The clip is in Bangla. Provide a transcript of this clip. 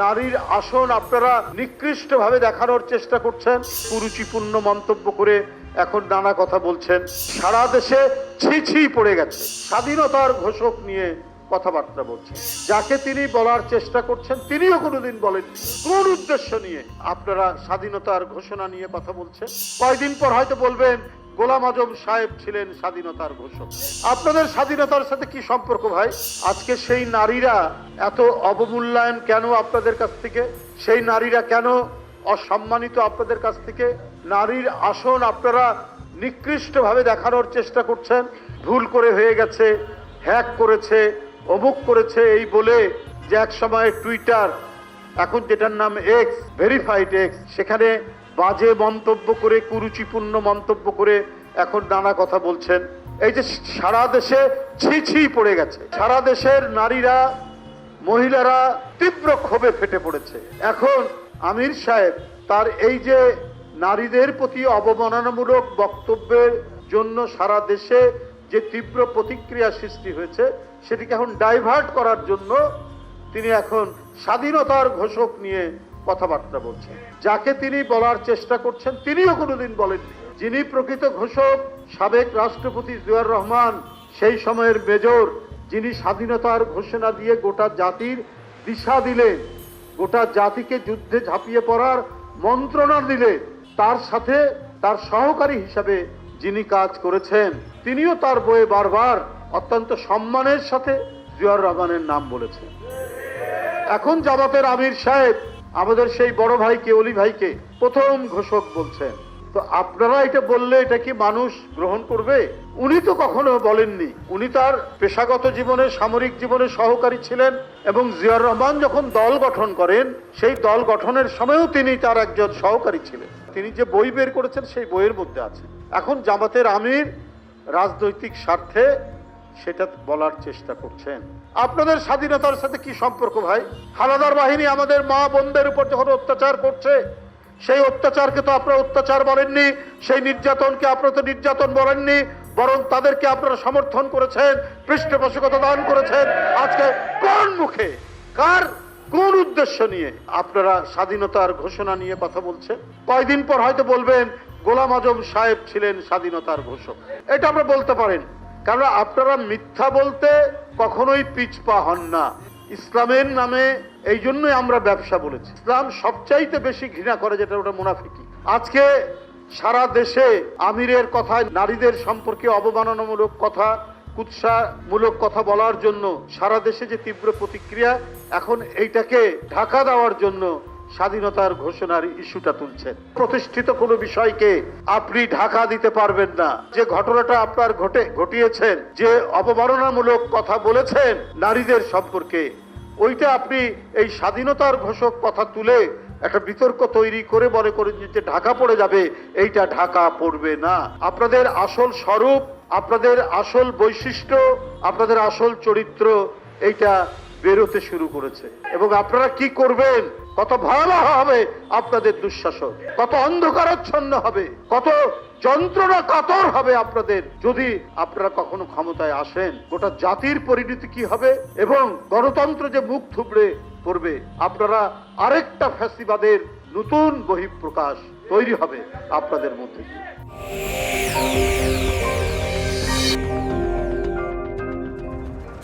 নারীর আসন আপনারা নিকৃষ্ট ভাবে দেখানোর চেষ্টা করছেন। কুরুচিপূর্ণ মন্তব্য করে এখন নানা কথা বলছেন। সারা দেশে ছি ছি পড়ে গেছে। স্বাধীনতার ঘোষক নিয়ে কথাবার্তা বলছেন। যাকে তিনি বলার চেষ্টা করছেন, তিনিও কোনোদিন বলেন কোন উদ্দেশ্য নিয়ে আপনারা স্বাধীনতার ঘোষণা নিয়ে কথা বলছেন? কয়দিন পর হয়তো বলবেন গোলাম আজম সাহেব ছিলেন স্বাধীনতার ঘোষক। আপনাদের স্বাধীনতার সাথে কি সম্পর্ক ভাই? আজকে সেই নারীরা এত অবমূল্যায়ন কেন আপনাদের কাছ থেকে? সেই নারীরা কেন অসম্মানিত আপনাদের কাছ থেকে? নারীর আসন আপনারা নিকৃষ্টভাবে দেখানোর চেষ্টা করছেন। ভুল করে হয়ে গেছে, হ্যাক করেছে, অমুক করেছে এই বলে যে এক সময় টুইটার, এখন যেটার নাম এক্স ভেরিফাইড এক্স সেখানে বাজে মন্তব্য করে, কুরুচিপূর্ণ মন্তব্য করে এখন নানা কথা বলছেন। এই যে সারা দেশে ছি ছি পড়ে গেছে। সারা দেশের নারীরা, মহিলারা তীব্র ক্ষোভে ফেটে পড়েছে। এখন আমির সাহেব তার এই যে নারীদের প্রতি অবমাননামূলক বক্তব্যের জন্য সারা দেশে যে তীব্র প্রতিক্রিয়া সৃষ্টি হয়েছে, সেটিকে এখন ডাইভার্ট করার জন্য তিনি এখন স্বাধীনতার ঘোষক নিয়ে কথাবার্তা বলছেন। যাকে তিনি বলার চেষ্টা করছেন, তিনিও কোনোদিন বলেন যিনি প্রকৃত ঘোষক, সাবেক রাষ্ট্রপতি জিয়াউর রহমান, সেই সময়ের মেজর, যিনি স্বাধীনতার ঘোষণা দিয়ে গোটা জাতির দিশা দিলেন, গোটা জাতিকে যুদ্ধে ঝাঁপিয়ে পড়ার মন্ত্রণা দিলে তার সাথে তার সহকারী হিসাবে যিনি কাজ করেছেন, তিনিও তার বইয়ে বারবার অত্যন্ত সম্মানের সাথে জিয়াউর রহমানের নাম বলেছেন। এখন জামাতের আমির সাহেব আমাদের সেই বড় ভাইকে, অলি ভাইকে প্রথম ঘোষক বলছেন। তো আপনারা এটা বললে এটা কি মানুষ গ্রহণ করবে? উনি তো কখনো বলেননি। উনি তার পেশাগত জীবনে, সামরিক জীবনে সহকারী ছিলেন এবং জিয়াউর রহমান যখন দল গঠন করেন, সেই দল গঠনের সময়ও তিনি তার একজন সহকারী ছিলেন। তিনি যে বই বের করেছেন সেই বইয়ের মধ্যে আছে। এখন জামাতের আমির রাজনৈতিক স্বার্থে সেটা বলার চেষ্টা করছেন। আপনাদের স্বাধীনতার সাথে কি সম্পর্ক ভাই? হানাদার বাহিনী আমাদের মা বোনদের উপর যখন অত্যাচার করছে, সেই অত্যাচারকে তো আপনারা অত্যাচার বলেননি, সেই নির্যাতনকে আপনারা তো নির্যাতন বলেননি, বরং তাদেরকে আপনারা সমর্থন করেছেন, পৃষ্ঠপোষকতা দান করেছেন। আজকে কোন মুখে, কার কোন উদ্দেশ্য নিয়ে আপনারা স্বাধীনতার ঘোষণা নিয়ে কথা বলছেন? কয়দিন পর হয়তো বলবেন, গোলাম আজম সাহেব ছিলেন স্বাধীনতার ঘোষক। এটা আমরা বলতে পারেন। কারণ আপনারা মিথ্যা বলতে কখনোই পিছপা হন না। ইসলামের নামে এই জন্যই আমরা ব্যবসা বলেছি। ইসলাম সবচাইতে বেশি ঘৃণা করে, যেটা ওটা মুনাফিকি। আজকে সারা দেশে আমিরের কথায় নারীদের সম্পর্কে অবমাননামূলক কথা, কুৎসামূলক কথা বলার জন্য সারা দেশে যে তীব্র প্রতিক্রিয়া, এখন এইটাকে ঢাকা দেওয়ার জন্য স্বাধীনতার ঘোষণার ইস্যুটা তুলছেন। প্রতিষ্ঠিত কোনো বিষয়কে আপনি ঢাকা দিতে পারবেন না। যে ঘটনাটা আপনার ঘটে, ঘটিয়েছেন, যে অবমাননামূলক কথা বলেছেন নারীদের সম্পর্কে, ওইটা আপনি এই স্বাধীনতার ঘোষক কথা তুলে একটা বিতর্ক তৈরি করে মনে করেন যে ঢাকা পড়ে যাবে, এইটা ঢাকা পড়বে না। আপনাদের আসল স্বরূপ, আপনাদের আসল বৈশিষ্ট্য, আপনাদের আসল চরিত্র, এইটা বেরোতে শুরু করেছে। এবং আপনারা কি করবেন? কত ভয়াবহ হবে আপনাদের দুঃশাসন, কত অন্ধকারাচ্ছন্ন হবে, কত যন্ত্রণা কাতর হবে আপনাদের। যদি আপনারা কখনো ক্ষমতায় আসেন, গোটা জাতির পরিণতি কি হবে? এবং গণতন্ত্র যে মুখ থুবড়ে পড়বে, আপনারা আরেকটা ফ্যাসিবাদের নতুন বহিঃপ্রকাশ তৈরি হবে আপনাদের মধ্যে।